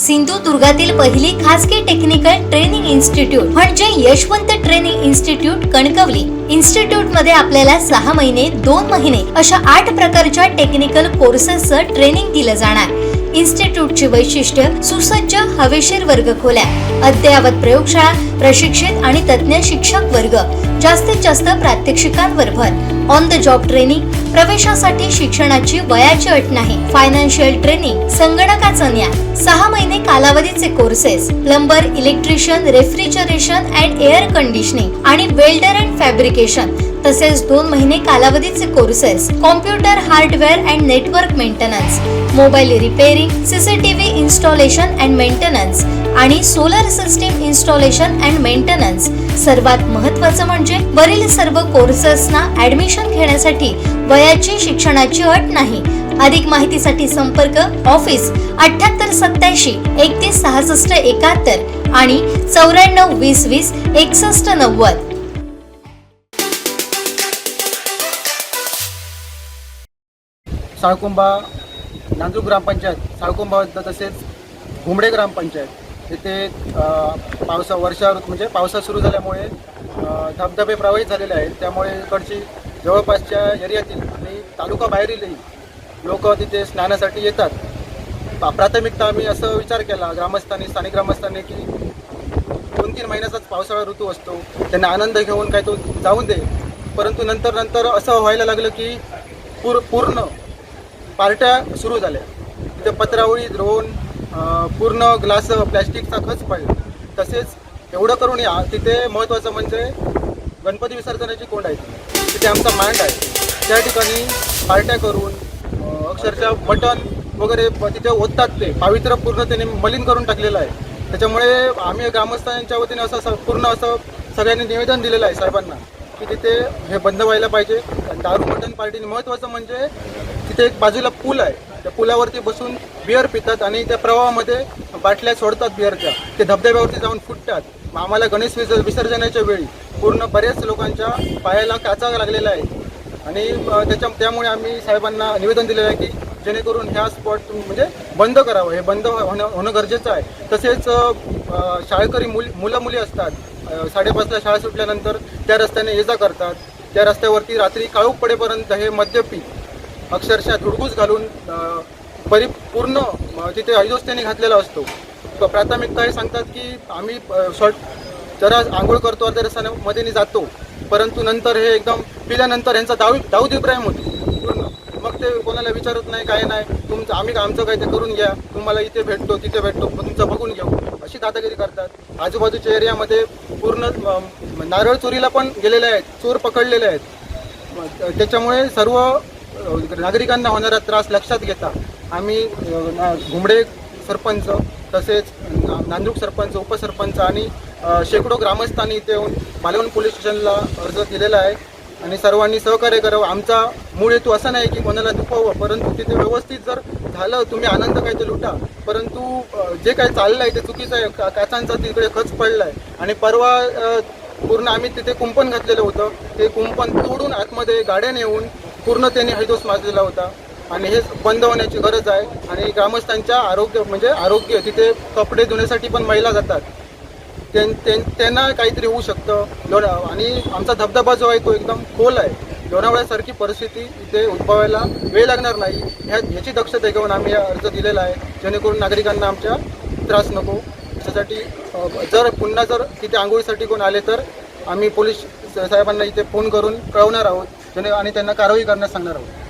सिंधुदुर्गातील पहिली खासगी technical training institute म्हणजे यशवंत ट्रेनिंग इन्स्टिट्यूट कणकवली. इन्स्टिट्यूटमध्ये आपल्याला सहा महिने दोन महिने अशा आठ प्रकारच्या टेक्निकल कोर्सेसचं ट्रेनिंग दिलं जाणार. इन्स्टिट्यूटची वैशिष्ट्य सुसज्ज हवेशीर वर्ग खोल्या अद्ययावत प्रयोगशाळा प्रशिक्षित आणि तज्ज्ञ शिक्षक वर्ग जास्तीत जास्त प्रात्यक्षिकांवर भर. ऑन द जॉब ट्रेनिंग प्रवेशासाठी शिक्षणाची वयाची अट नाही. फायनान्शियल ट्रेनिंग संगणकाचं ज्ञान सहा महिने कालावधीचे courses plumber electrician refrigeration and air conditioning आणि वेल्डर अँड फॅब्रिकेशन तसेच दोन महिने कालावधीचे courses computer hardware and network maintenance mobile repairing CCTV installation and maintenance आणि solar system installation and maintenance सर्वात महत्त्वाचं म्हणजे वरील सर्व कोर्सेसना ऍडमिशन घेण्यासाठी वयाची शिक्षणाची अट नाही. अधिक माहितीसाठी संपर्क ऑफिस अठ्याहत्तर सत्याऐंशी एकतीस सहासष्ट एकाहत्तर आणि चौऱ्याण्णव वीस वीस एकसष्ट नव्वद. साळकुंबा नांदूर ग्रामपंचायत साळकुंबा तसेच घुमडे ग्रामपंचायत येथे पावसा वर्षा म्हणजे पावसाळा सुरू झाल्यामुळे धबधबे प्रवाहित झालेले आहेत. त्यामुळे इकडची जवळपासच्या एरियातील आणि तालुका बाहेरीलही लोक तिथे स्नानासाठी येतात. प्राथमिकता आम्ही असं विचार केला ग्रामस्थांनी स्थानिक ग्रामस्थांनी की दोन तीन महिन्याचाच पावसाळा ऋतू असतो. त्यांना आनंद घेऊन काय तो जाऊन दे. परंतु नंतर नंतर असं व्हायला लागलं की पूर पूर्ण पार्ट्या सुरू झाल्या. तिथे पत्रावळी द्रोण पूर्ण ग्लास प्लॅस्टिकचा खच पडला. तसेच एवढं करून या तिथे महत्त्वाचं म्हणजे गणपती विसर्जनाची कोंड आहे. तिथे. आमचा मांड आहे त्या ठिकाणी पार्ट्या करून अक्षरशः मटण वगैरे तिथे ओततात ते. पावित्र्य पूर्ण त्याने मलिन करून टाकलेलं आहे. त्याच्यामुळे आम्ही ग्रामस्थांच्या वतीने असं असं पूर्ण असं सगळ्यांनी निवेदन दिलेलं आहे साहेबांना की तिथे हे बंद व्हायला पाहिजे. दारू मटण पार्टीने महत्त्वाचं म्हणजे तिथे एक बाजूला पूल आहे. त्या पुलावरती बसून बिअर पितात आणि त्या प्रवाहामध्ये बाटल्या सोडतात बिअरच्या. ते धबधब्यावरती जाऊन फुटतात. आम्हाला गणेश विस विसर्जनाच्या वेळी पूर्ण बऱ्याच लोकांच्या पायाला काचा लागलेला आहे. आणि त्याच्या त्यामुळे आम्ही साहेबांना निवेदन दिलेलं आहे की जेणेकरून ह्या स्पॉट म्हणजे बंद करावं. हे बंद हो- होणं होणं गरजेचं आहे. तसेच शाळेकरी शाळकरी मुल मुलं मुली असतात साडेपाचला शाळा सुटल्यानंतर त्या रस्त्याने ये जा करतात. त्या रस्त्यावरती रात्री काळूक पडेपर्यंत हे मद्यपी अक्षरशः धुडगूस घालून अ, परिपूर्ण तिथे ऐदोस घातलेला असतो. प्राथमिकता हे सांगतात की आम्ही शॉर्ट जरा आंघोळ करतो अर्ध्या रस्त्यामध्ये जातो. परंतु नंतर हे एकदम पिल्यानंतर यांचा दाऊ दाऊद इब्राहिम होतो. पूर्ण. मग ते कोणाला विचारत नाही काय नाही. तुमचं आम्ही आमचं काय ते करून घ्या. तुम्हाला इथे भेटतो तिथे भेटतो. मग तुमचं बघून घेऊ. अशी दादागिरी करतात. आजूबाजूच्या एरियामध्ये पूर्ण नारळ चोरीला पण गेलेले आहेत. चोर पकडलेले आहेत. त्याच्यामुळे सर्व नागरिकांना होणारा त्रास लक्षात घेता. आम्ही घुमडे सरपंच तसेच ना- सरपंच उपसरपंच आणि शेकडो ग्रामस्थांनी इथे येऊन मालवण पोलीस स्टेशनला अर्ज दिलेला आहे आणि सर्वांनी सहकार्य करावं. आमचा मूळ हेतू असा नाही की कोणाला दुखवावं परंतु तिथे व्यवस्थित जर झालं तुम्ही आनंद काय ते लुटा. परंतु जे काही चाललं आहे ते चुकीचं आहे. का काचांचा तिकडे खच पडला आहे आणि परवा पूर्ण आम्ही तिथे कुंपण घातलेलं होतं. ते कुंपण तोडून आतमध्ये गाड्या नेऊन पूर्ण त्यांनी हैदोस माजलेला होता. आणि हे बंद होण्याची गरज आहे. आणि ग्रामस्थांच्या आरोग्य म्हणजे आरोग्य तिथे कपडे धुण्यासाठी पण महिला जातात. त्यां- त्यांना काहीतरी होऊ शकतं. लोणा आणि आमचा धबधबा जो आहे तो एकदम खोल आहे. लोणावळ्यासारखी परिस्थिती इथे उद्भवायला वेळ लागणार नाही. ह्या ह्याची दक्षता घेऊन आम्ही हा अर्ज दिलेला आहे. जेणेकरून नागरिकांना आमच्या त्रास नको. त्याच्यासाठी जर पुन्हा जर तिथे आंघोळीसाठी कोण आले तर आम्ही पोलीस साहेबांना इथे फोन करून कळवणार आहोत. जेणे आणि त्यांना कारवाई करण्यास सांगणार आहोत.